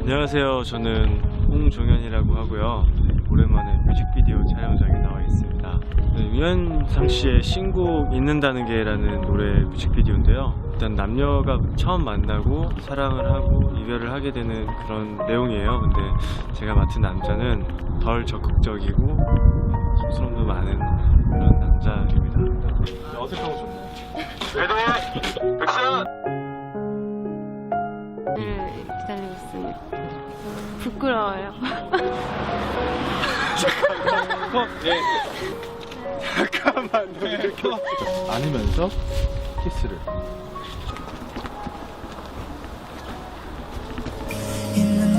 안녕하세요. 저는 홍종현이라고 하고요. 네, 오랜만에 뮤직비디오 촬영장에 나와 있습니다. 네, 유현상 씨의 신곡 있는다는 게 라는 노래 뮤직비디오인데요. 일단 남녀가 처음 만나고 사랑을 하고 이별을 하게 되는 그런 내용이에요. 근데 제가 맡은 남자는 덜 적극적이고 쑥스러움도 많은 그런 남자입니다. 어색하고 좋네요. 부끄러워요. 잠깐만, 너 이렇게. 안으면서 키스를.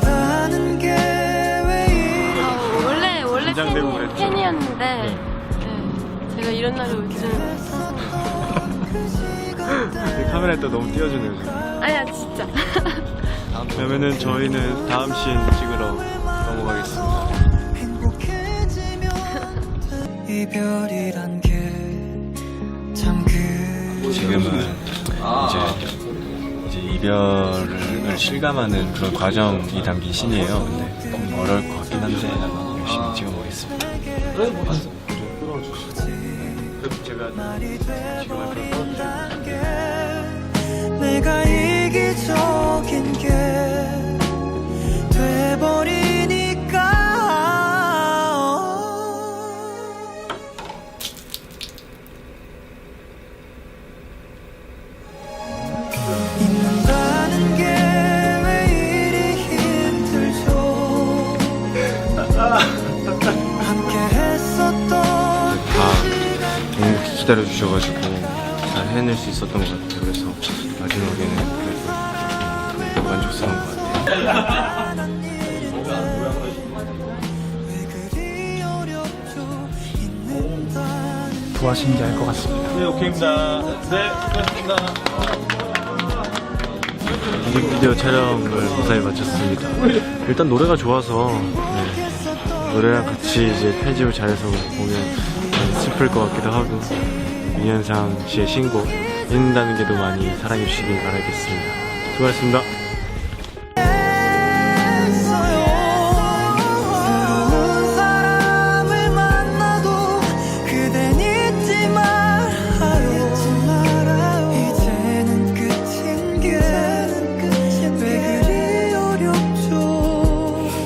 아, 원래 원래 긴장되고 팬이, 그랬죠? 팬이었는데 네. 네, 제가 이런 날이 올 줄은 카메라에 또 너무 띄워주네요, 지금. 아니야 진짜. 그러면은 저희는 다음 씬 찍으러 넘어가겠습니다. 그... 지금은 이제, 이제 이별을 실감하는 그런 과정이 담긴 씬이에요. 근데 좀 어려울 것 같긴 한데 열심히 찍어보겠습니다. 제가 지금 할 이별이란 게 내가 이기적 기다려 주셔가지고 잘 해낼 수 있었던 것 같아요. 그래서 마지막에는 그래도 좀 만족스러운 것 같아요. 좋아하시는지 알 것 같습니다. 네, 오케이입니다. 네, 고맙습니다. 뮤직비디오 촬영을 무사히 마쳤습니다. 일단 노래가 좋아서 네, 노래랑 같이 이제 편집을 잘해서 보면 슬플 것 같기도 하고 유현상 씨의 신곡 있는다는 게도 많이 사랑해 주시길 바라겠습니다. 수고하셨습니다.